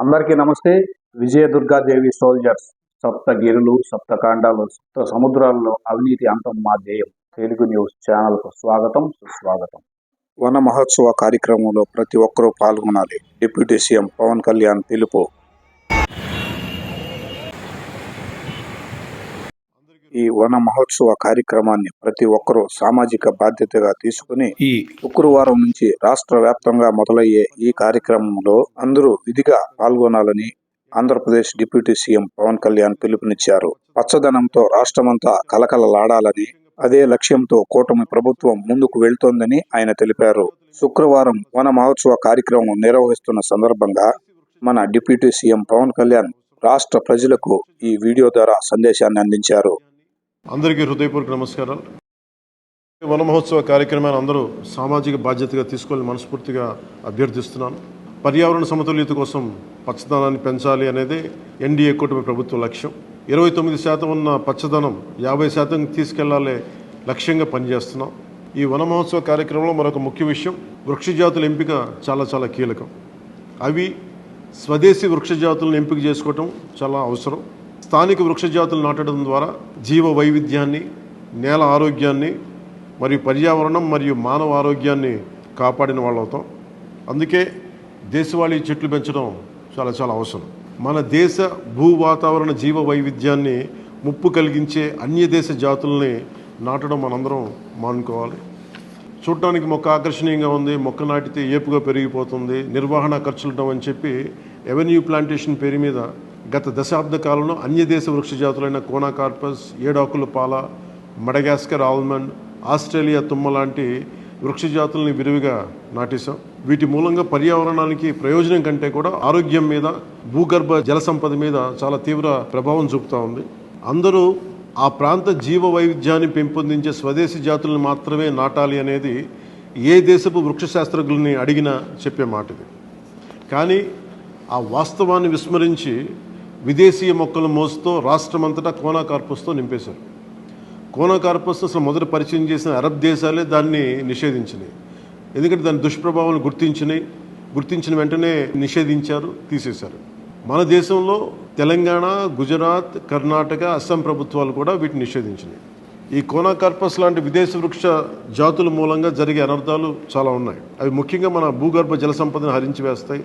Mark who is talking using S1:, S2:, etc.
S1: అందరికీ నమస్తే. విజయ దుర్గాదేవి సోల్జర్స్ సప్త గిరులు సప్త కాండాలు సప్త సముద్రాల్లో అవినీతి అంతం మా ధ్యేయం. తెలుగు న్యూస్ ఛానల్కు స్వాగతం సుస్వాగతం.
S2: వన మహోత్సవ కార్యక్రమంలో ప్రతి ఒక్కరూ పాల్గొనాలి. డిప్యూటీ సీఎం పవన్ కళ్యాణ్ పిలుపు. ఈ వన మహోత్సవ కార్యక్రమాన్ని ప్రతి ఒక్కరూ సామాజిక బాధ్యతగా తీసుకుని ఈ శుక్రవారం నుంచి రాష్ట్ర వ్యాప్తంగా మొదలయ్యే ఈ కార్యక్రమంలో అందరూ విధిగా పాల్గొనాలని ఆంధ్రప్రదేశ్ డిప్యూటీ సీఎం పవన్ కళ్యాణ్ పిలుపునిచ్చారు. పచ్చదనంతో రాష్ట్రమంతా కలకలలాడాలని అదే లక్ష్యంతో కూటమి ప్రభుత్వం ముందుకు వెళ్తోందని ఆయన తెలిపారు. శుక్రవారం వన మహోత్సవ కార్యక్రమం నిర్వహిస్తున్న సందర్భంగా మన డిప్యూటీ సీఎం పవన్ కళ్యాణ్ రాష్ట్ర ప్రజలకు ఈ వీడియో ద్వారా సందేశాన్ని అందించారు.
S3: అందరికీ హృదయపూర్వక నమస్కారాలు. వన మహోత్సవ కార్యక్రమాన్ని అందరూ సామాజిక బాధ్యతగా తీసుకోవాలని మనస్ఫూర్తిగా అభ్యర్థిస్తున్నాను. పర్యావరణ సమతుల్యత కోసం పచ్చదనాన్ని పెంచాలి అనేది ఎన్డీఏ కూటమి ప్రభుత్వ లక్ష్యం. ఇరవై తొమ్మిది శాతం ఉన్న పచ్చదనం యాభై శాతం తీసుకెళ్ళాలి లక్ష్యంగా పనిచేస్తున్నాం. ఈ వన మహోత్సవ కార్యక్రమంలో మరొక ముఖ్య విషయం వృక్ష జాతుల ఎంపిక చాలా చాలా కీలకం. అవి స్వదేశీ వృక్షజాతులను ఎంపిక చేసుకోవటం చాలా అవసరం. స్థానిక వృక్ష జాతులు నాటడం ద్వారా జీవ వైవిధ్యాన్ని నేల ఆరోగ్యాన్ని మరియు పర్యావరణం మరియు మానవ ఆరోగ్యాన్ని కాపాడిన వాళ్ళు అవుతాం అందుకే దేశవాళీ చెట్లు పెంచడం చాలా చాలా అవసరం. మన దేశ భూ వాతావరణ జీవ వైవిధ్యాన్ని ముప్పు కలిగించే అన్య దేశ జాతుల్ని నాటడం మనందరం మానుకోవాలి. చూడటానికి మొక్క ఆకర్షణీయంగా ఉంది మొక్క నాటితే ఏపుగా పెరిగిపోతుంది నిర్వహణ ఖర్చులు అని చెప్పి ఎవెన్యూ ప్లాంటేషన్ పేరు మీద గత దశాబ్ద కాలంలో అన్య దేశ వృక్ష జాతులైన కోనాకార్పస్ ఏడాకుల పాల మడగాస్కర్ ఆల్మండ్ ఆస్ట్రేలియా తుమ్మ లాంటి వృక్ష జాతుల్ని విరివిగా నాటేశాం. వీటి మూలంగా పర్యావరణానికి ప్రయోజనం కంటే కూడా ఆరోగ్యం మీద భూగర్భ జల సంపద మీద చాలా తీవ్ర ప్రభావం చూపుతూ ఉంది. అందరూ ఆ ప్రాంత జీవ వైవిధ్యాన్ని పెంపొందించే స్వదేశీ జాతులను మాత్రమే నాటాలి అనేది ఏ దేశపు వృక్ష శాస్త్రజ్ఞుల్ని అడిగినా చెప్పే మాట ఇది కానీ ఆ వాస్తవాన్ని విస్మరించి విదేశీయ మొక్కలు మోస్తూ రాష్ట్రమంతటా కోనా కార్పస్తో నింపేశారు. కోనా కార్పస్ అసలు మొదట పరిచయం చేసిన అరబ్ దేశాలే దాన్ని నిషేధించినాయి. ఎందుకంటే దాని దుష్ప్రభావాలను గుర్తించినాయి. గుర్తించిన వెంటనే నిషేధించారు తీసేశారు. మన దేశంలో తెలంగాణ గుజరాత్ కర్ణాటక అస్సాం ప్రభుత్వాలు కూడా వీటిని నిషేధించినాయి. ఈ కోనా కార్పస్ లాంటి విదేశ వృక్ష జాతుల మూలంగా జరిగే అనర్థాలు చాలా ఉన్నాయి. అవి ముఖ్యంగా మన భూగర్భ జల సంపదను హరించి వేస్తాయి.